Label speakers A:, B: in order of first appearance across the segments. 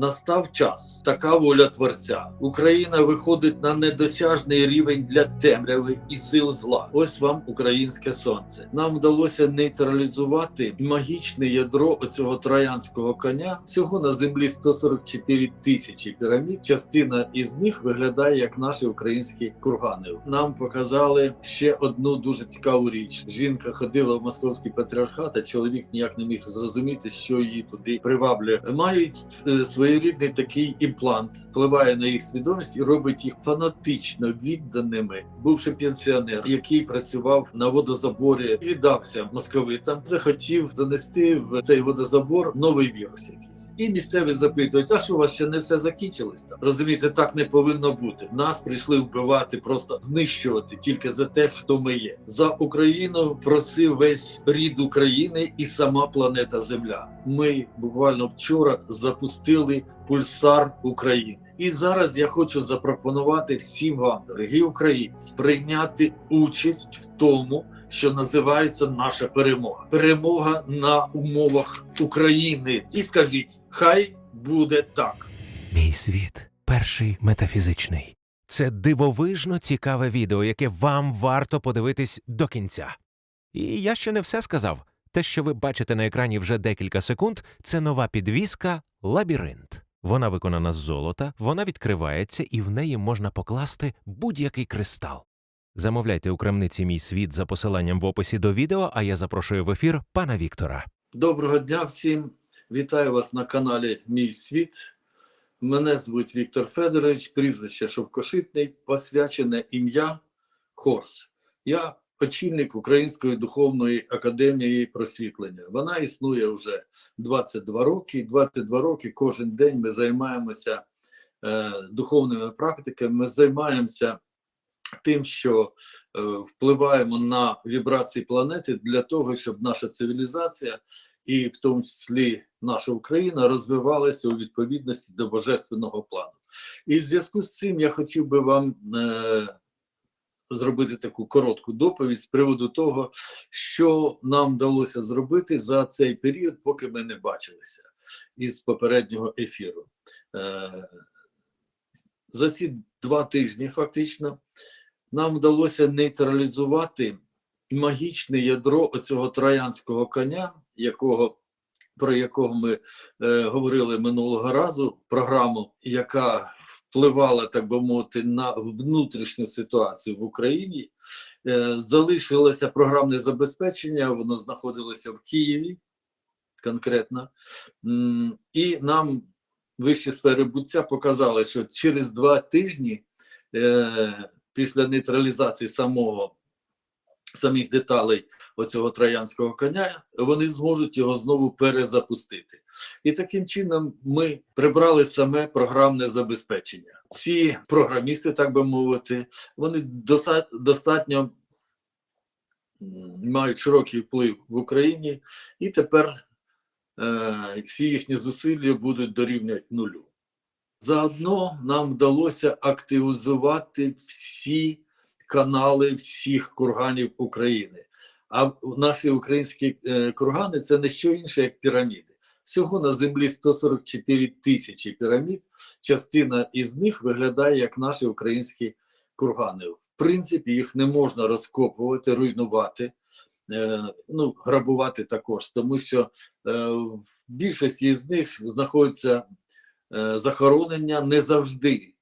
A: Настав час, така воля творця. Україна виходить на недосяжний рівень для темряви і сил зла. Ось вам українське сонце. Нам вдалося нейтралізувати магічне ядро оцього троянського коня. Всього на землі 144 тисячі пірамід. Частина із них виглядає як наші українські кургани. Нам показали ще одну дуже цікаву річ. Жінка ходила в московський патріархат, а чоловік ніяк не міг зрозуміти, що її туди приваблює. Мають е, своєрідний такий імплант, впливає на їх свідомість і робить їх фанатично відданими. Бувши пенсіонер, який працював на водозаборі, віддався московитам, захотів занести в цей водозабор новий вірус якийсь. І місцеві запитують: а що у вас ще не все закінчилось там? Розумієте, так не повинно бути. Нас прийшли вбивати, просто знищувати тільки за те, хто ми є. За Україну просив весь рід України і сама планета Земля. Ми буквально вчора запустили пульсар України. І зараз я хочу запропонувати всім вам, дорогі українці, прийняти участь в тому, що називається наша перемога. Перемога на умовах України. І скажіть, хай буде так.
B: Мій світ перший метафізичний. Це дивовижно цікаве відео, яке вам варто подивитись до кінця. І я ще не все сказав. Те, що ви бачите на екрані вже декілька секунд, це нова підвіска Лабіринт. Вона виконана з золота, вона відкривається і в неї можна покласти будь-який кристал. Замовляйте у крамниці мій світ за посиланням в описі до відео, а я запрошую в ефір пана Віктора.
A: Доброго дня всім. Вітаю вас на каналі Мій Світ. Мене звуть Віктор Федорович, прізвище Шовкошитний, посвячене ім'я Хорс. Я очільник Української духовної академії просвітлення. Вона існує вже 22 роки. 22 роки кожен день ми займаємося е, духовними практиками. Ми займаємося тим, що е, впливаємо на вібрації планети для того, щоб наша цивілізація і в тому числі наша Україна розвивалася у відповідності до божественного плану. І в зв'язку з цим я хотів би вам е, зробити таку коротку доповідь з приводу того, що нам вдалося зробити за цей період, поки ми не бачилися із попереднього ефіру. Е, за ці два тижні фактично нам вдалося нейтралізувати магічне ядро оцього троянського коня, якого про якого ми е, говорили минулого разу, програму, яка впливала, так би мовити, на внутрішню ситуацію в Україні. Е, залишилося програмне забезпечення, воно знаходилося в Києві конкретно, і нам вищі сфери буття показали, що через два тижні е, після нейтралізації самого самих деталей оцього троянського коня, вони зможуть його знову перезапустити. І таким чином ми прибрали саме програмне забезпечення. Ці програмісти, так би мовити, вони достатньо мають широкий вплив в Україні, і тепер е, всі їхні зусилля будуть дорівнювати нулю. Заодно нам вдалося активізувати всі канали всіх курганів України. А наші українські е, кургани це не що інше, як піраміди. Всього на землі 144 тисячі пірамід. Частина із них виглядає як наші українські кургани. В принципі, їх не можна розкопувати, руйнувати, е, ну, грабувати також, тому що е, в більшості з них знаходяться е, захоронення не завжди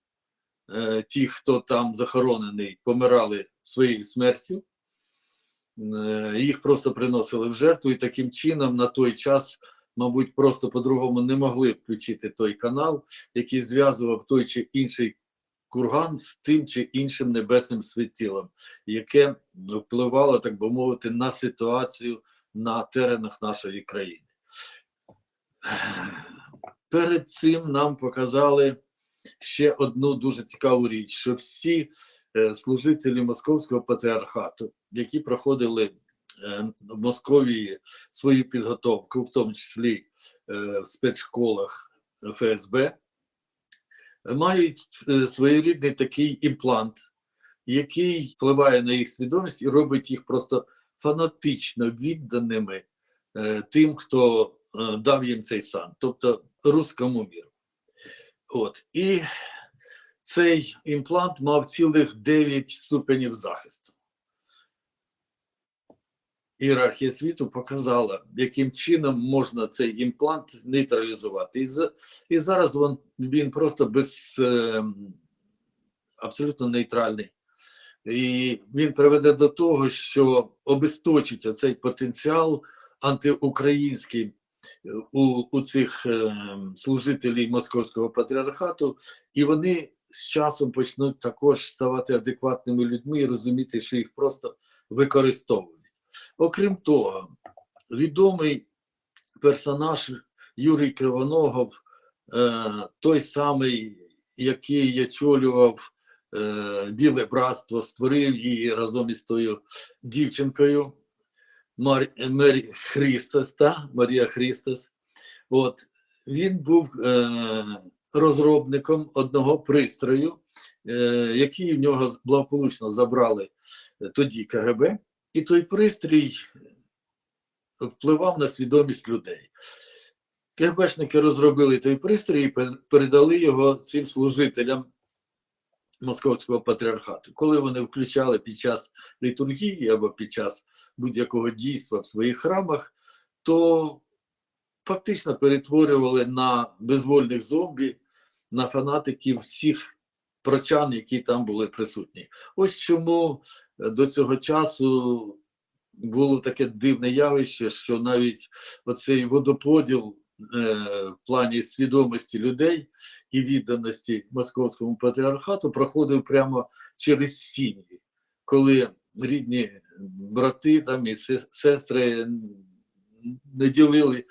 A: е, ті, хто там захоронений, помирали своєю смертю. Е, Їх просто приносили в жертву, і таким чином на той час, мабуть, просто по-другому не могли включити той канал, який зв'язував той чи інший курган з тим чи іншим небесним світілом, яке впливало, так би мовити, на ситуацію на теренах нашої країни. Перед цим нам показали ще одну дуже цікаву річ, що всі е, служителі Московського патріархату, які проходили е, в Московії свою підготовку, в тому числі е, в спецшколах ФСБ, мають своєрідний такий імплант, який впливає на їх свідомість і робить їх просто фанатично відданими тим, хто дав їм цей сан, тобто руському міру. От. І цей імплант мав цілих 9 ступенів захисту. Ієрархія світу показала, яким чином можна цей імплант нейтралізувати. І, за, і зараз він, він просто без е, абсолютно нейтральний. І він приведе до того, що обесточить оцей потенціал антиукраїнський у, у цих е, служителів московського патріархату, і вони з часом почнуть також ставати адекватними людьми і розуміти, що їх просто використовують. Окрім того, відомий персонаж Юрій Кривоногов, е, той самий, який очолював е, Біле братство, створив її разом із тою дівчинкою Мар... Мері Христос, та? Марія Христос. От, він був е, розробником одного пристрою, е, який в нього благополучно забрали е, тоді КГБ, і той пристрій впливав на свідомість людей. КГБшники розробили той пристрій і передали його цим служителям московського патріархату. Коли вони включали під час літургії або під час будь-якого дійства в своїх храмах, то фактично перетворювали на безвольних зомбі, на фанатиків всіх прочан, які там були присутні. Ось чому е, до цього часу було таке дивне явище, що навіть оцей водоподіл в плані свідомості людей і відданості московському патріархату проходив прямо через сім'ї, коли рідні брати там і сестри не ділили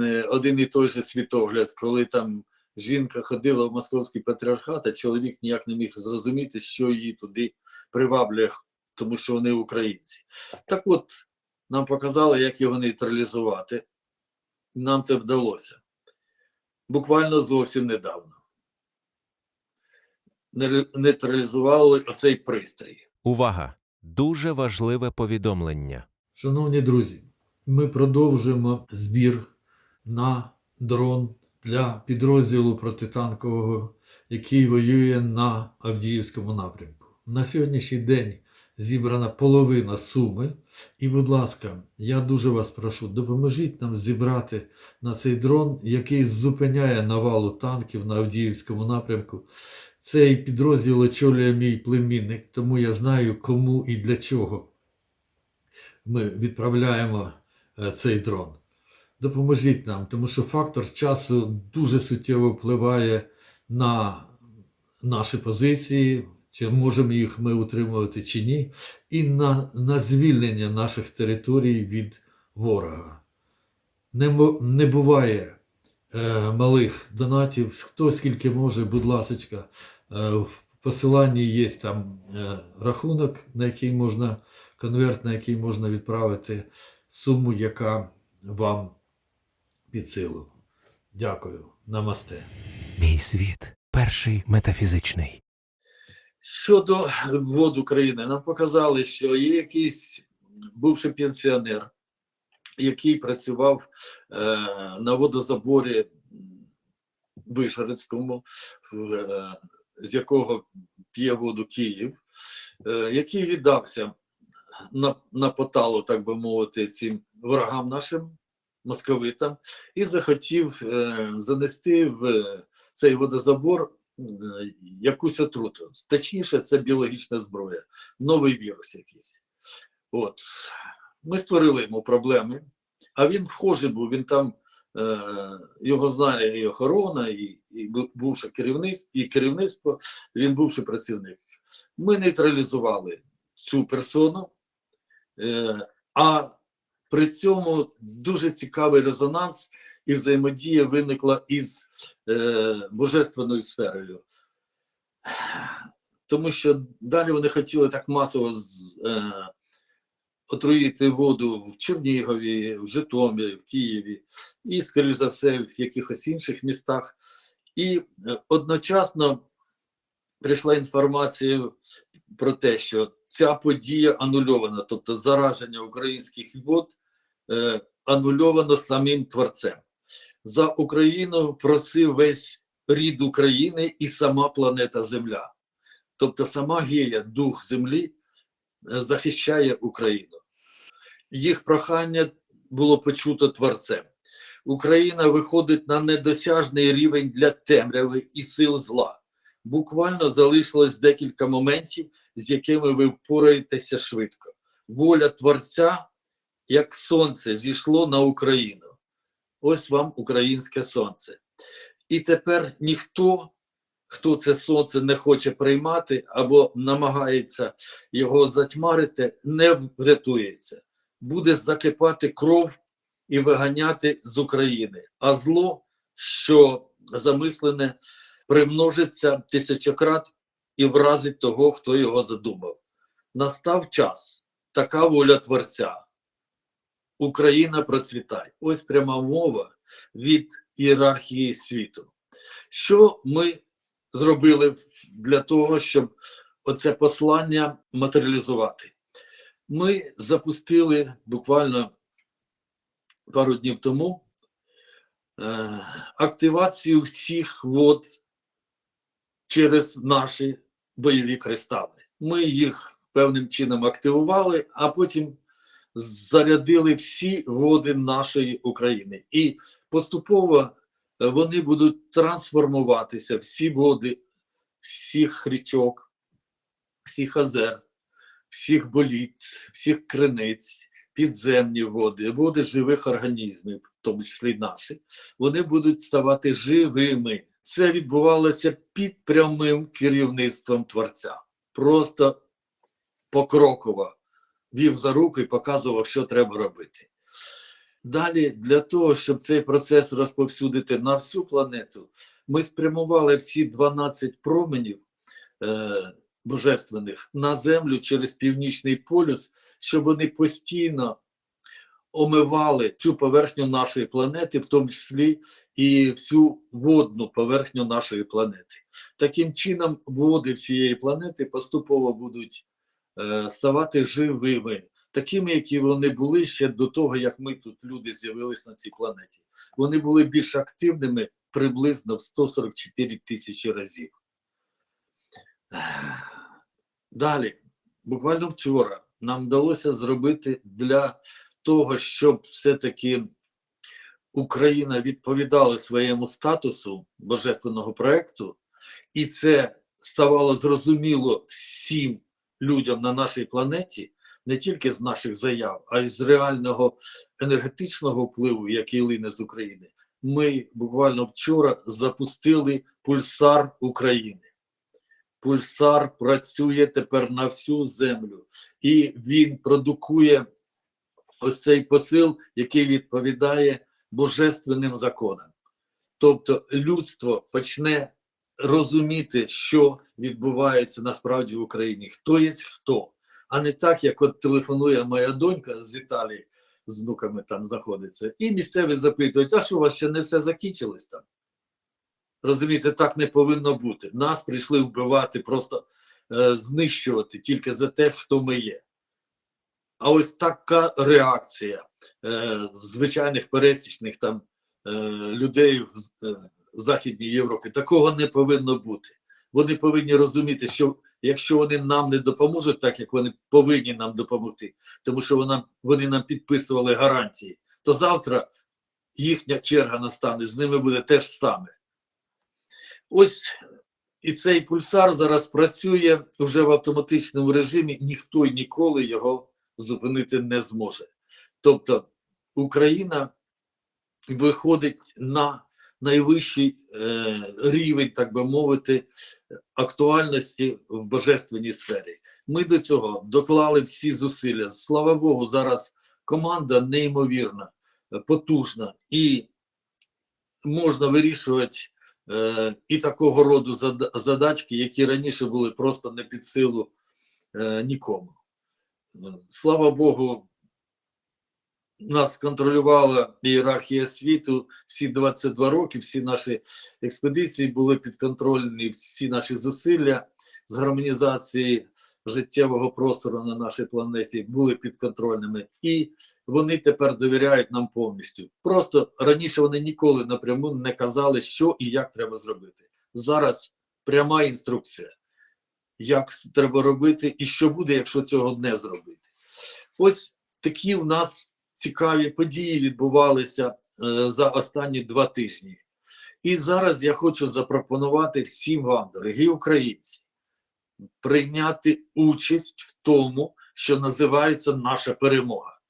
A: е, один і той же світогляд, коли там жінка ходила в московський патріархат, а чоловік ніяк не міг зрозуміти, що її туди приваблює, тому що вони українці. Так от, нам показали, як його нейтралізувати. Нам це вдалося. Буквально зовсім недавно. Нейтралізували оцей пристрій.
B: Увага! Дуже важливе повідомлення.
A: Шановні друзі, ми продовжуємо збір на дрон для підрозділу протитанкового, який воює на Авдіївському напрямку. На сьогоднішній день зібрана половина суми. І, будь ласка, я дуже вас прошу, допоможіть нам зібрати на цей дрон, який зупиняє навалу танків на Авдіївському напрямку. Цей підрозділ очолює мій племінник, тому я знаю, кому і для чого ми відправляємо е, цей дрон. Допоможіть нам, тому що фактор часу дуже суттєво впливає на наші позиції, чи можемо їх ми утримувати чи ні, і на, на звільнення наших територій від ворога. Не, не буває е, малих донатів. Хто скільки може, будь ласочка, е, в посиланні є там е, рахунок, на який можна конверт, на який можна відправити суму, яка вам під силу. Дякую. Намасте.
B: Мій світ перший метафізичний.
A: Щодо вод України, нам показали, що є якийсь бувший пенсіонер, який працював е, на водозаборі м, в, е, з якого п'є воду Київ, е, який віддався на, на поталу, так би мовити, цим ворогам нашим московитам, і захотів е, занести в е, цей водозабор якусь отруту. Точніше, це біологічна зброя, новий вірус якийсь. От. Ми створили йому проблеми, а він вхожий був, він там е, його знає і охорона, і, і бувше керівництво, і керівництво, він бувший працівник. Ми нейтралізували цю персону, е, а при цьому дуже цікавий резонанс і взаємодія виникла із е, божественною сферою. Тому що далі вони хотіли так масово з, е, отруїти воду в Чернігові, в Житомирі, в Києві і, скоріш за все, в якихось інших містах. І е, одночасно прийшла інформація про те, що ця подія анульована, тобто зараження українських вод е, анульовано самим творцем. За Україну просив весь рід України і сама планета Земля. Тобто сама гея, дух землі, е, захищає Україну. Їх прохання було почуто творцем. Україна виходить на недосяжний рівень для темряви і сил зла. Буквально залишилось декілька моментів, з якими ви впораєтеся швидко. Воля Творця, як сонце, зійшло на Україну. Ось вам українське сонце. І тепер ніхто, хто це сонце не хоче приймати або намагається його затьмарити, не врятується. Буде закипати кров і виганяти з України. А зло, що замислене, примножиться тисячократ і вразить того, хто його задумав. Настав час, така воля Творця. Україна процвітай. Ось пряма мова від ієрархії світу. Що ми зробили для того, щоб оце послання матеріалізувати? Ми запустили буквально пару днів тому е, активацію всіх вод через наші бойові кристали. Ми їх певним чином активували, а потім зарядили всі води нашої України. І поступово е, вони будуть трансформуватися, всі води, всіх річок, всіх озер, всіх боліт, всіх криниць, підземні води, води живих організмів, в тому числі наші, вони будуть ставати живими. Це відбувалося під прямим керівництвом Творця. Просто покроково вів за руку і показував, що треба робити. Далі, для того, щоб цей процес розповсюдити на всю планету, ми спрямували всі 12 променів е, божественних на землю через північний полюс, щоб вони постійно омивали цю поверхню нашої планети, в тому числі і всю водну поверхню нашої планети. Таким чином, води всієї планети поступово будуть ставати живими, такими, які вони були ще до того, як ми тут люди з'явились на цій планеті. Вони були більш активними приблизно в 144 тисячі разів. Далі, буквально вчора, нам вдалося зробити для того, щоб все-таки Україна відповідала своєму статусу божественного проекту, і це ставало зрозуміло всім людям на нашій планеті, не тільки з наших заяв, а й з реального енергетичного впливу, який лине з України. Ми буквально вчора запустили пульсар України. Пульсар працює тепер на всю землю, і він продукує ось цей посил, який відповідає божественним законам. Тобто людство почне розуміти, що відбувається насправді в Україні, хто є хто, а не так, як от телефонує моя донька з Італії, з внуками там знаходиться, і місцеві запитують: а що у вас ще не все закінчилось там? Розумієте, так не повинно бути. Нас прийшли вбивати, просто е, знищувати тільки за те, хто ми є. А ось така реакція е, звичайних пересічних там е, людей в, е, в Західній Європі такого не повинно бути. Вони повинні розуміти, що якщо вони нам не допоможуть, так як вони повинні нам допомогти, тому що вона, вони нам підписували гарантії, то завтра їхня черга настане, з ними буде те ж саме. Ось і цей пульсар зараз працює вже в автоматичному режимі, ніхто й ніколи його зупинити не зможе. Тобто Україна виходить на найвищий е, рівень, так би мовити, актуальності в божественній сфері. Ми до цього доклали всі зусилля. Слава Богу, зараз команда неймовірна, е, потужна і можна вирішувати е, і такого роду задачки, які раніше були просто не під силу е, нікому. Слава Богу, нас контролювала ієрархія світу всі 22 роки, всі наші експедиції були підконтрольні, всі наші зусилля з гармонізації життєвого простору на нашій планеті були підконтрольними, і вони тепер довіряють нам повністю. Просто раніше вони ніколи напряму не казали, що і як треба зробити. Зараз пряма інструкція, як треба робити і що буде, якщо цього не зробити. Ось такі в нас цікаві події відбувалися е, за останні два тижні. І зараз я хочу запропонувати всім вам, дорогі українці, прийняти участь в тому, що називається наша перемога.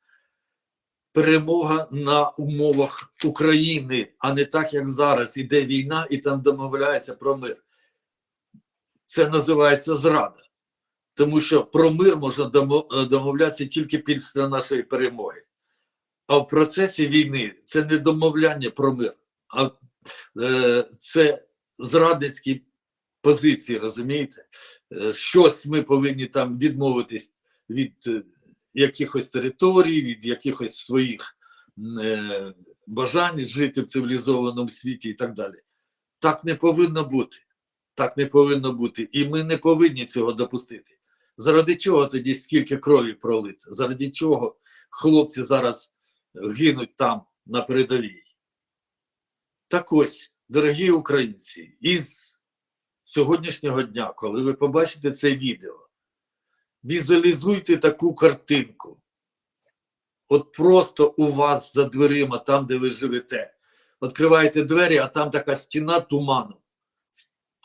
A: Перемога на умовах України, а не так, як зараз іде війна і там домовляється про мир. Це називається зрада. Тому що про мир можна е, домовлятися тільки після нашої перемоги. А в процесі війни це не домовляння про мир, а е, це зрадницькі позиції, розумієте? Е, Щось ми повинні там відмовитись від е, якихось територій, від якихось своїх е, бажань жити в цивілізованому світі і так далі. Так не повинно бути. Так не повинно бути. І ми не повинні цього допустити. Заради чого тоді скільки крові пролито? Заради чого хлопці зараз гинуть там на передовій? Так ось, дорогі українці, із сьогоднішнього дня, коли ви побачите це відео, візуалізуйте таку картинку. От просто у вас за дверима, там, де ви живете, відкриваєте двері, а там така стіна туману.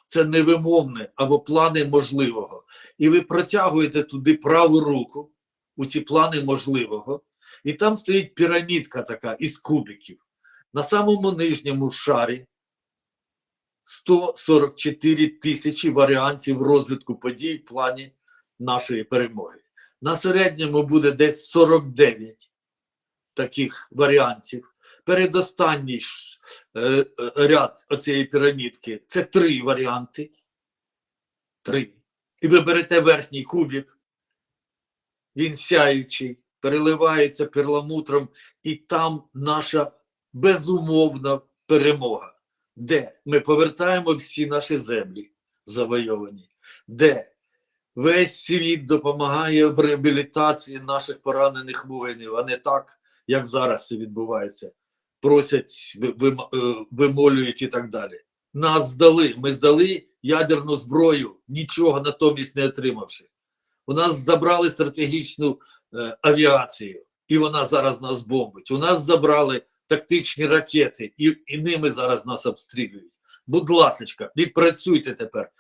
A: Це невимовне або плани можливого. І ви протягуєте туди праву руку у ті плани можливого, і там стоїть пірамідка така із кубиків. На самому нижньому шарі 144 тисячі варіантів розвитку подій в плані нашої перемоги. На середньому буде десь 49 таких варіантів. Передостанній е, е, ряд оцієї пірамідки це три варіанти. Три. І ви берете верхній кубик, він сяючий, переливається перламутром, і там наша безумовна перемога, де ми повертаємо всі наші землі завойовані, де весь світ допомагає в реабілітації наших поранених воїнів, а не так, як зараз це відбувається. Просять, е, вимолюють і так далі. Нас здали. Ми здали ядерну зброю, нічого натомість не отримавши. У нас забрали стратегічну авіацію, і вона зараз нас бомбить. У нас забрали тактичні ракети, і, і ними зараз нас обстрілюють. Будь ласка, відпрацюйте тепер,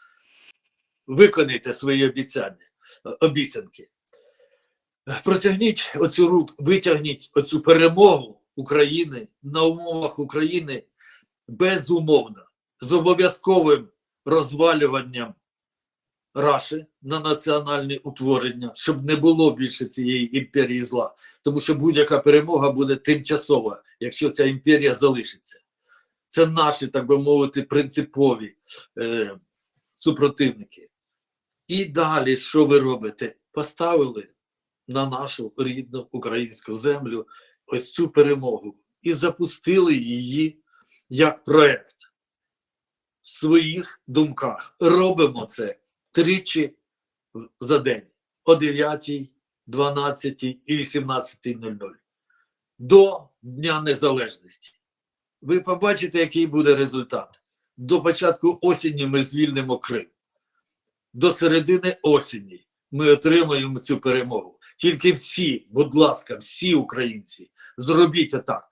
A: виконайте свої обіцяння, е, обіцянки. Е, Протягніть оцю руку, витягніть оцю перемогу України на умовах України безумовно, з обов'язковим розвалюванням Раші на національне утворення, щоб не було більше цієї імперії зла. Тому що будь-яка перемога буде тимчасова, якщо ця імперія залишиться. Це наші, так би мовити, принципові е, супротивники. І далі, що ви робите? Поставили на нашу рідну українську землю ось цю перемогу і запустили її як проект в своїх думках. Робимо це тричі за день о 9, 12 і 18.00 до Дня Незалежності. Ви побачите, який буде результат. До початку осені ми звільнимо Крим. До середини осені ми отримаємо цю перемогу. Тільки всі, будь ласка, всі українці, зробіть отак.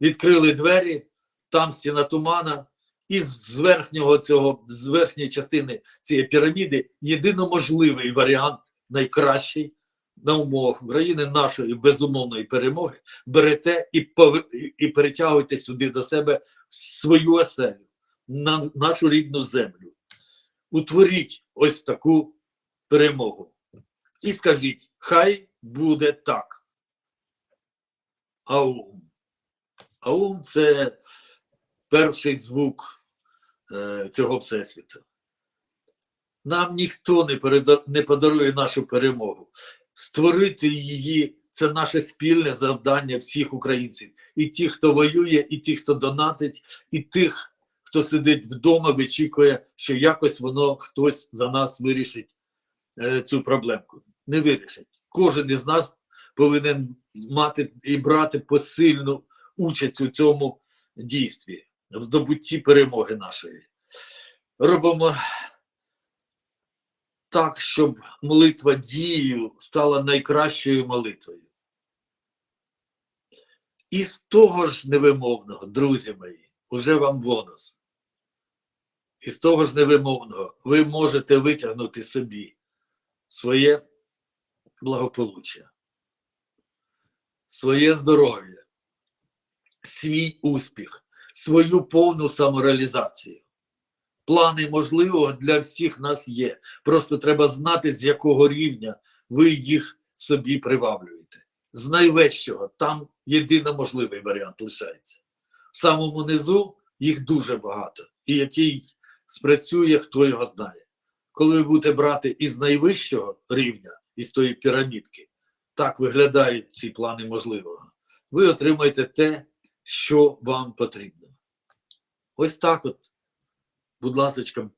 A: Відкрили двері, там стіна тумана, і з верхнього цього, з верхньої частини цієї піраміди єдино можливий варіант, найкращий на умовах України, нашої безумовної перемоги, берете і, пов- і- перетягуйте сюди до себе свою оселю, на нашу рідну землю. Утворіть ось таку перемогу. І скажіть, хай буде так. Аум. Аум це перший звук цього всесвіту. Нам ніхто не, переда, не подарує нашу перемогу. Створити її це наше спільне завдання всіх українців. І ті, хто воює, і ті, хто донатить, і тих, хто сидить вдома, вичікує, що якось воно хтось за нас вирішить е, цю проблемку? Не вирішать. Кожен із нас повинен мати і брати посильну участь у цьому дійстві, в здобутті перемоги нашої. Робимо так, щоб молитва дією стала найкращою молитвою. І з того ж невимовного, друзі мої, уже вам бонус. Із того ж невимовного ви можете витягнути собі своє благополуччя, своє здоров'я, свій успіх, свою повну самореалізацію. Плани можливого для всіх нас є. Просто треба знати, з якого рівня ви їх собі приваблюєте. З найвищого там єдино можливий варіант лишається. В самому низу їх дуже багато, і який спрацює, хто його знає. Коли ви будете брати із найвищого рівня, із тої пірамідки, так виглядають ці плани можливого, ви отримаєте те, що вам потрібно. Ось так от, будь ласка,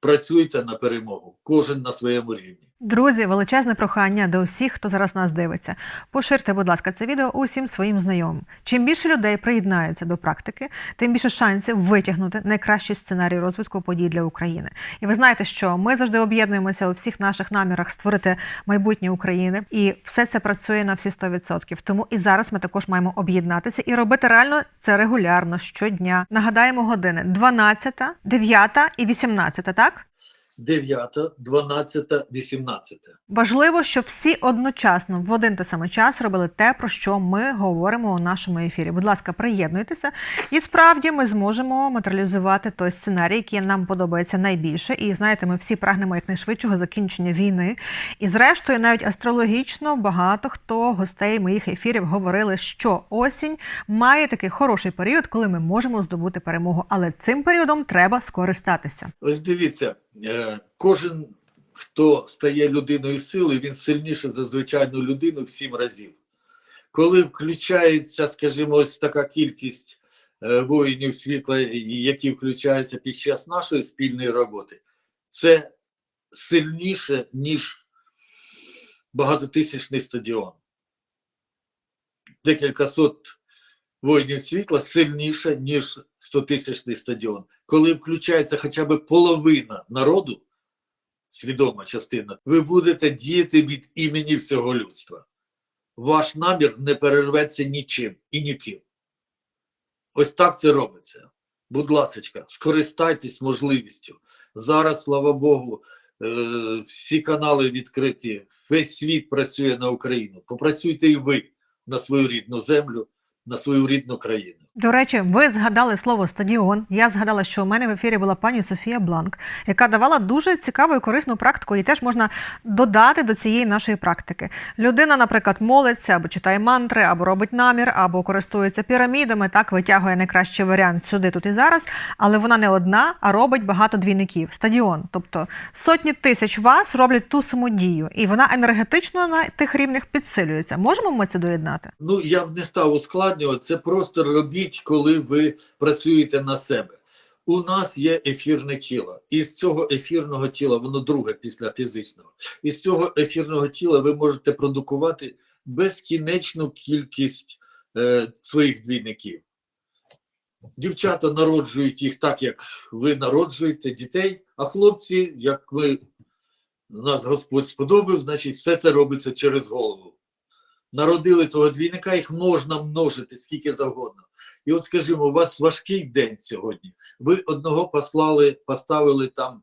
A: працюйте на перемогу, кожен на своєму рівні.
C: Друзі, величезне прохання до усіх, хто зараз нас дивиться. Поширте, будь ласка, це відео усім своїм знайомим. Чим більше людей приєднаються до практики, тим більше шансів витягнути найкращий сценарій розвитку подій для України. І ви знаєте, що ми завжди об'єднуємося у всіх наших намірах створити майбутнє України, і все це працює на всі 100%. Тому і зараз ми також маємо об'єднатися і робити реально це регулярно щодня. Нагадаємо години 12, 9 і 18, так?
A: 9, 12, 18.
C: Важливо, щоб всі одночасно в один та самий час робили те, про що ми говоримо у нашому ефірі. Будь ласка, приєднуйтеся, і справді ми зможемо матеріалізувати той сценарій, який нам подобається найбільше. І знаєте, ми всі прагнемо якнайшвидшого закінчення війни. І зрештою, навіть астрологічно багато хто гостей моїх ефірів говорили, що осінь має такий хороший період, коли ми можемо здобути перемогу. Але цим періодом треба скористатися.
A: Ось дивіться, кожен, хто стає людиною сили, він сильніше за звичайну людину в сім разів. Коли включається, скажімо, ось така кількість е, воїнів світла, які включаються під час нашої спільної роботи, це сильніше, ніж багатотисячний стадіон. Декілька сот воїнів світла сильніше, ніж 100-тисячний стадіон. Коли включається хоча б половина народу, свідома частина, ви будете діяти від імені всього людства. Ваш намір не перерветься нічим і ніким. Ось так це робиться. Будь ласка, скористайтесь можливістю. Зараз, слава Богу, е, всі канали відкриті, весь світ працює на Україну. Попрацюйте і ви на свою рідну землю, на свою рідну країну.
C: До речі, ви згадали слово стадіон. Я згадала, що у мене в ефірі була пані Софія Бланк, яка давала дуже цікаву і корисну практику, і теж можна додати до цієї нашої практики. Людина, наприклад, молиться або читає мантри, або робить намір, або користується пірамідами, так витягує найкращий варіант сюди, тут і зараз. Але вона не одна, а робить багато двійників. Стадіон. Тобто сотні тисяч вас роблять ту саму дію, і вона енергетично на тих рівнях підсилюється. Можемо ми це доєднати?
A: Ну, я б не став ускладнювати, це просто робіть, коли ви працюєте на себе. У нас є ефірне тіло. Із цього ефірного тіла, воно друге після фізичного. Із цього ефірного тіла ви можете продукувати безкінечну кількість е, своїх двійників. Дівчата народжують їх так, як ви народжуєте дітей, а хлопці, як ви нас Господь сподобав, значить, все це робиться через голову народили того двійника, їх можна множити скільки завгодно. І от, скажімо, у вас важкий день сьогодні. Ви одного послали, поставили там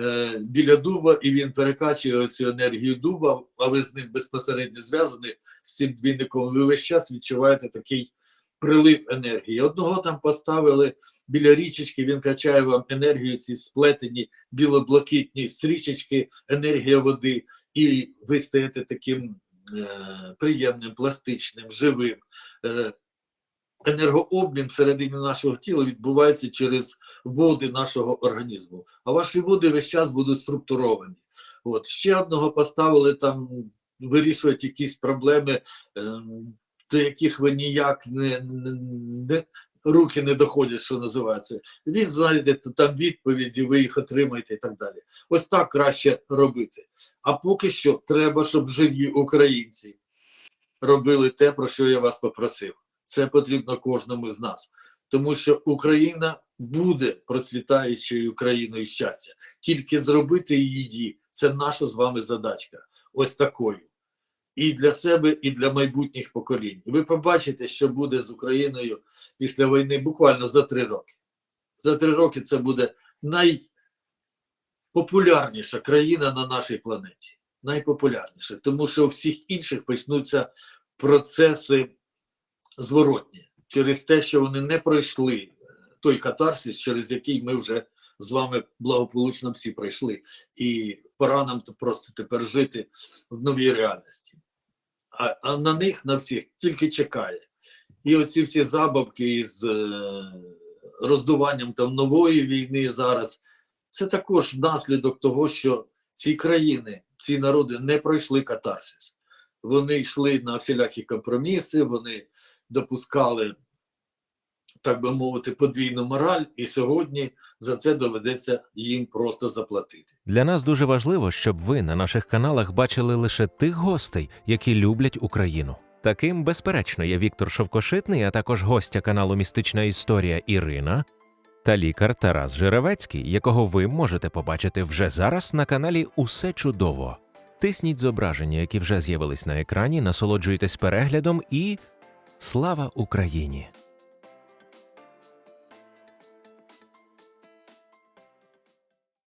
A: е, біля дуба, і він перекачує цю енергію дуба, а ви з ним безпосередньо зв'язані з цим двійником. Ви весь час відчуваєте такий прилив енергії. Одного там поставили біля річечки, він качає вам енергію, ці сплетені білоблакитні стрічечки, енергія води, і ви стаєте таким приємним, пластичним, живим. Е, енергообмін всередині нашого тіла відбувається через води нашого організму. А ваші води весь час будуть структуровані. От ще одного поставили там, вирішують якісь проблеми, е, до яких ви ніяк не, не руки не доходять, що називається. Він знайде там відповіді, ви їх отримаєте і так далі. Ось так краще робити. А поки що треба, щоб живі українці робили те, про що я вас попросив. Це потрібно кожному з нас, тому що Україна буде процвітаючою країною щастя. Тільки зробити її це наша з вами задачка. Ось такою. І для себе, і для майбутніх поколінь. І ви побачите, що буде з Україною після війни буквально за три роки. За три роки це буде найпопулярніша країна на нашій планеті. Найпопулярніша, тому що у всіх інших почнуться процеси зворотні через те, що вони не пройшли той катарсис, через який ми вже з вами благополучно всі пройшли. І пора нам то просто тепер жити в новій реальності. А, а на них, на всіх, тільки чекає. І оці всі забавки із е, роздуванням там нової війни зараз, це також наслідок того, що ці країни, ці народи не пройшли катарсис. Вони йшли на всілякі компроміси, вони допускали, так би мовити, подвійну мораль, і сьогодні за це доведеться їм просто заплатити.
B: Для нас дуже важливо, щоб ви на наших каналах бачили лише тих гостей, які люблять Україну. Таким, безперечно, є Віктор Шовкошитний, а також гостя каналу Містична історія Ірина та лікар Тарас Жеревецький, якого ви можете побачити вже зараз на каналі Усе чудово. Тисніть зображення, які вже з'явились на екрані, насолоджуйтесь переглядом і слава Україні!